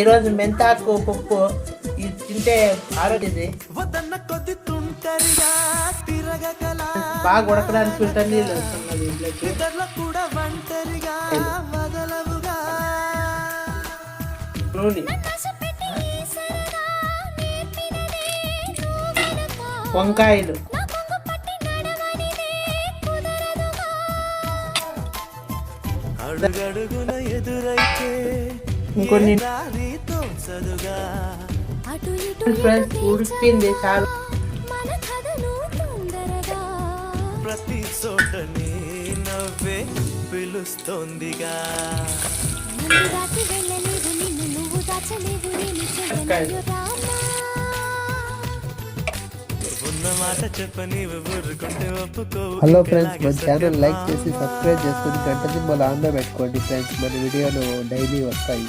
ఈరోజు మెంతాకు పప్పు ఇది తింటే ఆరోగ్యది. కొద్ది బాగా ఉడకడానికి ఫిల్టర్ నీళ్ళు వస్తున్నది కూడా నూనె. వంకాయలు. అడుగడుగున ఎదురైతే ఇంకొన్ని ఫ్రెండ్స్ ఉడికింది ప్రతి చోట నవ్వే పిలుస్తోందిగా. హలో ఫ్రెండ్స్ మన ఛానల్ లైక్ చేసి సబ్స్క్రైబ్ చేసుకుని గంట సింబల్ ఆన్లో పెట్టుకోండి ఫ్రెండ్స్ మన వీడియోలు డైలీ వస్తాయి.